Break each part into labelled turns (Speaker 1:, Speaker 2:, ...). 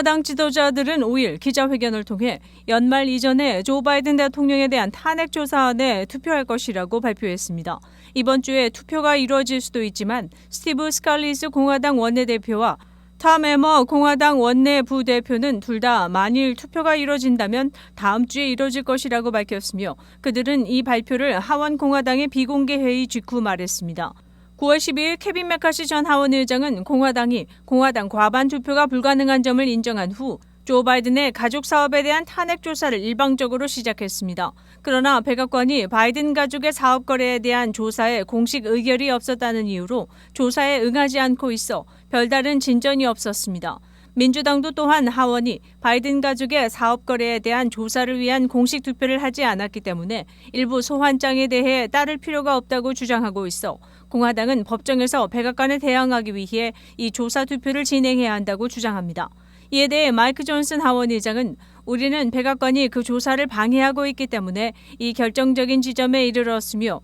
Speaker 1: 공화당 지도자들은 5일 기자회견을 통해 연말 이전에 조 바이든 대통령에 대한 탄핵 조사안에 투표할 것이라고 발표했습니다. 이번 주에 투표가 이루어질 수도 있지만 스티브 스칼리스 공화당 원내대표와 탐 에머 공화당 원내 부대표는 둘 다 만일 투표가 이뤄진다면 다음 주에 이뤄질 것이라고 밝혔으며 그들은 이 발표를 하원 공화당의 비공개 회의 직후 말했습니다. 9월 12일 케빈 메카시 전 하원 의장은 공화당이 공화당 과반 투표가 불가능한 점을 인정한 후 조 바이든의 가족 사업에 대한 탄핵 조사를 일방적으로 시작했습니다. 그러나 백악관이 바이든 가족의 사업 거래에 대한 조사에 공식 의결이 없었다는 이유로 조사에 응하지 않고 있어 별다른 진전이 없었습니다. 민주당도 또한 하원이 바이든 가족의 사업 거래에 대한 조사를 위한 공식 투표를 하지 않았기 때문에 일부 소환장에 대해 따를 필요가 없다고 주장하고 있어 공화당은 법정에서 백악관에 대항하기 위해 이 조사 투표를 진행해야 한다고 주장합니다. 이에 대해 마이크 존슨 하원 의장은 우리는 백악관이 그 조사를 방해하고 있기 때문에 이 결정적인 지점에 이르렀으며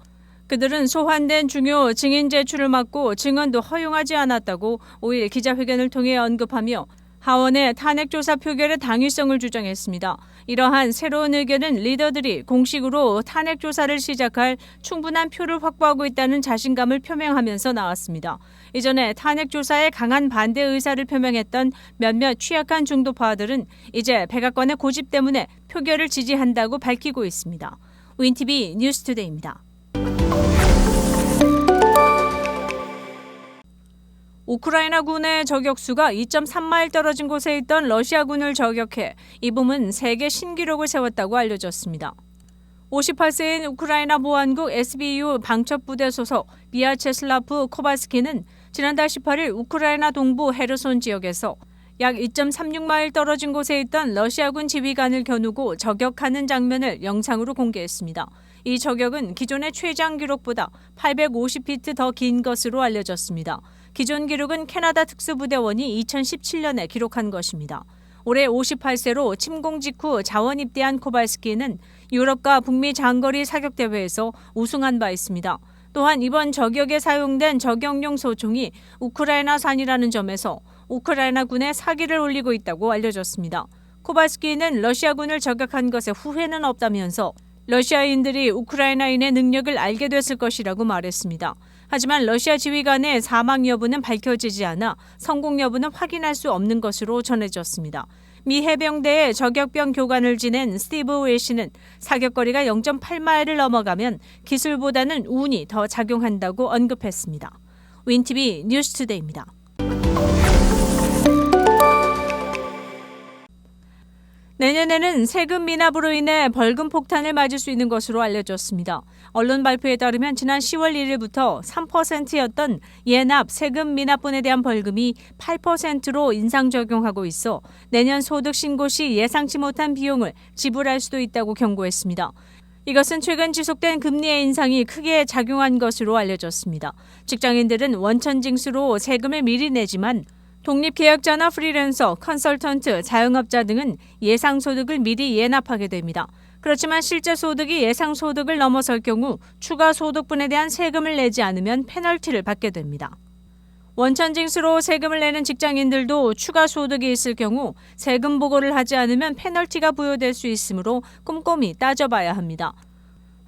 Speaker 1: 그들은 소환된 중요 증인 제출을 막고 증언도 허용하지 않았다고 5일 기자회견을 통해 언급하며 하원의 탄핵조사 표결의 당위성을 주장했습니다. 이러한 새로운 의견은 리더들이 공식으로 탄핵조사를 시작할 충분한 표를 확보하고 있다는 자신감을 표명하면서 나왔습니다. 이전에 탄핵조사에 강한 반대 의사를 표명했던 몇몇 취약한 중도파들은 이제 백악관의 고집 때문에 표결을 지지한다고 밝히고 있습니다. 윈티비 뉴스투데이입니다. 우크라이나군의 저격수가 2.3마일 떨어진 곳에 있던 러시아군을 저격해 이 봄은 세계 신기록을 세웠다고 알려졌습니다. 58세인 우크라이나 보안국 SBU 방첩부대 소속 비아체슬라프 코바스키는 지난달 18일 우크라이나 동부 헤르손 지역에서 약 2.36마일 떨어진 곳에 있던 러시아군 지휘관을 겨누고 저격하는 장면을 영상으로 공개했습니다. 이 저격은 기존의 최장 기록보다 850피트 더 긴 것으로 알려졌습니다. 기존 기록은 캐나다 특수부대원이 2017년에 기록한 것입니다. 올해 58세로 침공 직후 자원 입대한 코발스키는 유럽과 북미 장거리 사격 대회에서 우승한 바 있습니다. 또한 이번 저격에 사용된 저격용 소총이 우크라이나산이라는 점에서 우크라이나군에 사기를 올리고 있다고 알려졌습니다. 코발스키는 러시아군을 저격한 것에 후회는 없다면서 러시아인들이 우크라이나인의 능력을 알게 됐을 것이라고 말했습니다. 하지만 러시아 지휘관의 사망 여부는 밝혀지지 않아 성공 여부는 확인할 수 없는 것으로 전해졌습니다. 미 해병대의 저격병 교관을 지낸 스티브 웨시는 사격거리가 0.8마일을 넘어가면 기술보다는 운이 더 작용한다고 언급했습니다. 윈티비 뉴스투데이입니다. 내년에는 세금 미납으로 인해 벌금 폭탄을 맞을 수 있는 것으로 알려졌습니다. 언론 발표에 따르면 지난 10월 1일부터 3%였던 예납 세금 미납분에 대한 벌금이 8%로 인상 적용하고 있어 내년 소득 신고 시 예상치 못한 비용을 지불할 수도 있다고 경고했습니다. 이것은 최근 지속된 금리의 인상이 크게 작용한 것으로 알려졌습니다. 직장인들은 원천 징수로 세금을 미리 내지만 독립계약자나 프리랜서, 컨설턴트, 자영업자 등은 예상소득을 미리 예납하게 됩니다. 그렇지만 실제 소득이 예상소득을 넘어설 경우 추가 소득분에 대한 세금을 내지 않으면 페널티를 받게 됩니다. 원천징수로 세금을 내는 직장인들도 추가 소득이 있을 경우 세금 보고를 하지 않으면 페널티가 부여될 수 있으므로 꼼꼼히 따져봐야 합니다.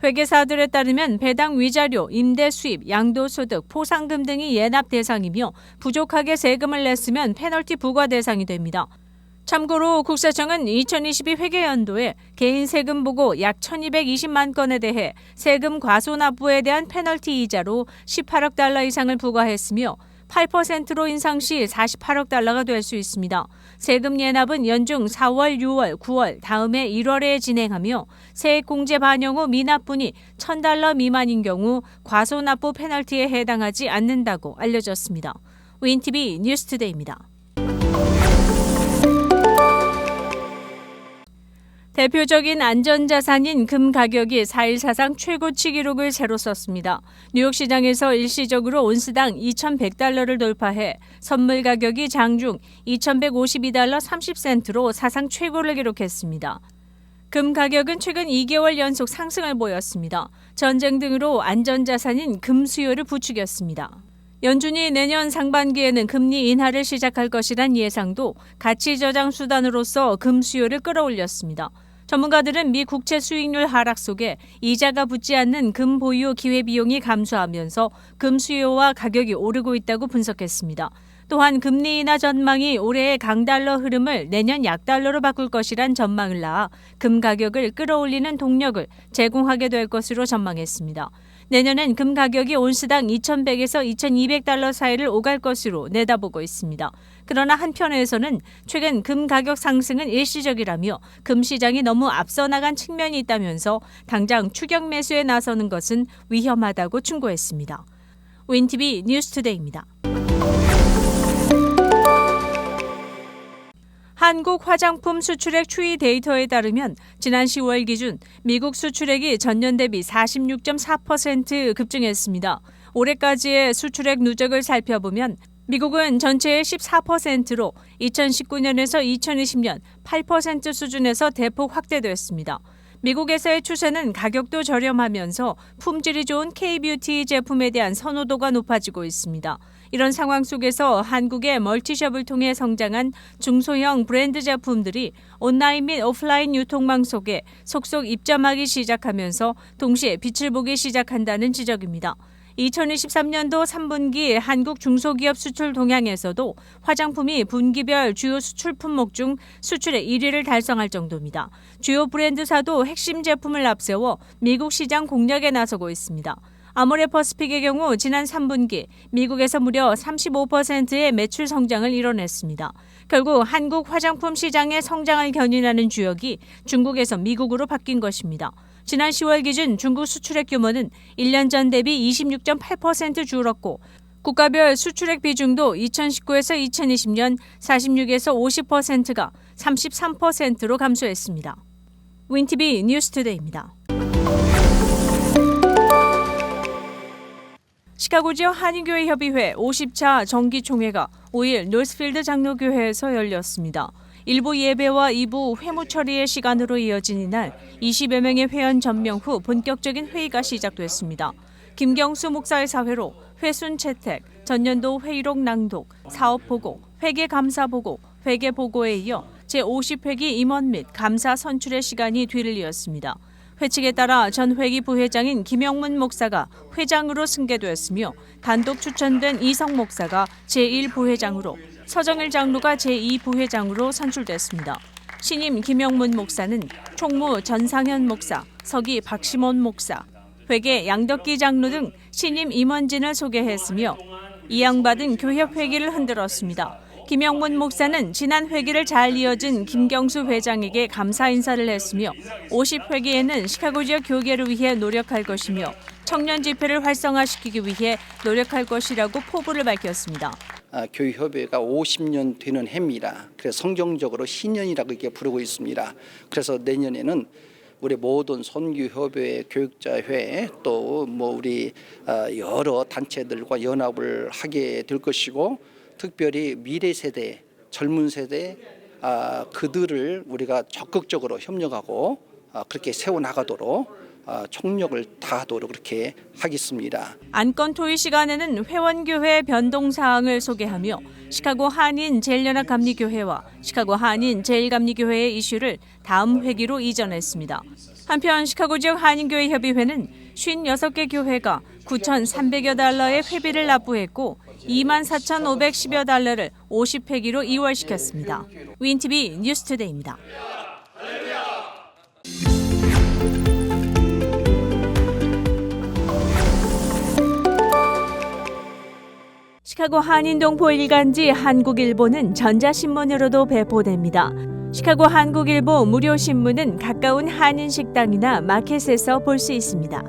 Speaker 1: 회계사들에 따르면 배당 위자료, 임대 수입, 양도소득, 포상금 등이 예납 대상이며 부족하게 세금을 냈으면 페널티 부과 대상이 됩니다. 참고로 국세청은 2022 회계연도에 개인 세금 보고 약 1220만 건에 대해 세금 과소 납부에 대한 페널티 이자로 18억 달러 이상을 부과했으며 8%로 인상 시 48억 달러가 될 수 있습니다. 세금 예납은 연중 4월, 6월, 9월, 다음해 1월에 진행하며 세액 공제 반영 후 미납분이 1000달러 미만인 경우 과소납부 페널티에 해당하지 않는다고 알려졌습니다. 윈티비 뉴스투데이입니다. 대표적인 안전자산인 금 가격이 4일 사상 최고치 기록을 새로 썼습니다. 뉴욕 시장에서 일시적으로 온스당 2,100달러를 돌파해 선물 가격이 장중 2,152달러 30센트로 사상 최고를 기록했습니다. 금 가격은 최근 2개월 연속 상승을 보였습니다. 전쟁 등으로 안전자산인 금 수요를 부추겼습니다. 연준이 내년 상반기에는 금리 인하를 시작할 것이란 예상도 가치 저장 수단으로서 금 수요를 끌어올렸습니다. 전문가들은 미 국채 수익률 하락 속에 이자가 붙지 않는 금 보유 기회 비용이 감소하면서 금 수요와 가격이 오르고 있다고 분석했습니다. 또한 금리 인하 전망이 올해의 강달러 흐름을 내년 약달러로 바꿀 것이란 전망을 낳아 금 가격을 끌어올리는 동력을 제공하게 될 것으로 전망했습니다. 내년엔 금 가격이 온스당 2,100에서 2,200달러 사이를 오갈 것으로 내다보고 있습니다. 그러나 한편에서는 최근 금 가격 상승은 일시적이라며 금 시장이 너무 앞서 나간 측면이 있다면서 당장 추격 매수에 나서는 것은 위험하다고 충고했습니다. 윈티비 뉴스투데이입니다. 한국 화장품 수출액 추이 데이터에 따르면 지난 10월 기준 미국 수출액이 전년 대비 46.4% 급증했습니다. 올해까지의 수출액 누적을 살펴보면 미국은 전체의 14%로 2019년에서 2020년 8% 수준에서 대폭 확대됐습니다. 미국에서의 추세는 가격도 저렴하면서 품질이 좋은 K-뷰티 제품에 대한 선호도가 높아지고 있습니다. 이런 상황 속에서 한국의 멀티숍을 통해 성장한 중소형 브랜드 제품들이 온라인 및 오프라인 유통망 속에 속속 입점하기 시작하면서 동시에 빛을 보기 시작한다는 지적입니다. 2023년도 3분기 한국 중소기업 수출 동향에서도 화장품이 분기별 주요 수출 품목 중 수출의 1위를 달성할 정도입니다. 주요 브랜드사도 핵심 제품을 앞세워 미국 시장 공략에 나서고 있습니다. 아모레퍼스픽의 경우 지난 3분기 미국에서 무려 35%의 매출 성장을 이뤄냈습니다. 결국 한국 화장품 시장의 성장을 견인하는 주역이 중국에서 미국으로 바뀐 것입니다. 지난 10월 기준 중국 수출액 규모는 1년 전 대비 26.8% 줄었고 국가별 수출액 비중도 2019에서 2020년 46에서 50%가 33%로 감소했습니다. 윈티비 뉴스투데이입니다. 시카고 지역 한인교회 협의회 50차 정기총회가 5일 노스필드 장로교회에서 열렸습니다. 일부 예배와 2부 회무 처리의 시간으로 이어진 이날 20여 명의 회원 전명 후 본격적인 회의가 시작됐습니다. 김경수 목사의 사회로 회순 채택, 전년도 회의록 낭독, 사업 보고, 회계 감사 보고, 회계 보고에 이어 제50회기 임원 및 감사 선출의 시간이 뒤를 이었습니다. 회칙에 따라 전 회기 부회장인 김영문 목사가 회장으로 승계되었으며 단독 추천된 이성 목사가 제1부회장으로 서정일 장로가 제2부회장으로 선출됐습니다. 신임 김영문 목사는 총무 전상현 목사, 서기 박시몬 목사, 회계 양덕기 장로 등 신임 임원진을 소개했으며 이양받은 교협 회기를 흔들었습니다. 김영문 목사는 지난 회기를 잘 이어진 김경수 회장에게 감사 인사를 했으며 50회기에는 시카고 지역 교계를 위해 노력할 것이며 청년 집회를 활성화시키기 위해 노력할 것이라고 포부를 밝혔습니다.
Speaker 2: 아, 교회협의회가 50년 되는 해입니다. 그래서 성경적으로 신년이라고 이렇게 부르고 있습니다. 그래서 내년에는 우리 모든 선교협회, 교육자회 또 뭐 우리 아, 여러 단체들과 연합을 하게 될 것이고 특별히 미래 세대, 젊은 세대 아, 그들을 우리가 적극적으로 협력하고 아, 그렇게 세워 나가도록 아, 총력을 다하도록 그렇게 하겠습니다.
Speaker 1: 안건 토의 시간에는 회원교회 변동 사항을 소개하며 시카고 한인 제일연합 감리교회와 시카고 한인 제일감리교회의 이슈를 다음 회기로 이전했습니다. 한편 시카고 지역 한인교회 협의회는 56개 교회가 9,300여 달러의 회비를 납부했고 24,510여 달러를 50회기로 이월시켰습니다. 윈티비 뉴스투데이입니다. 시카고 한인동포 일간지 한국일보는 전자신문으로도 배포됩니다. 시카고 한국일보 무료 신문은 가까운 한인 식당이나 마켓에서 볼 수 있습니다.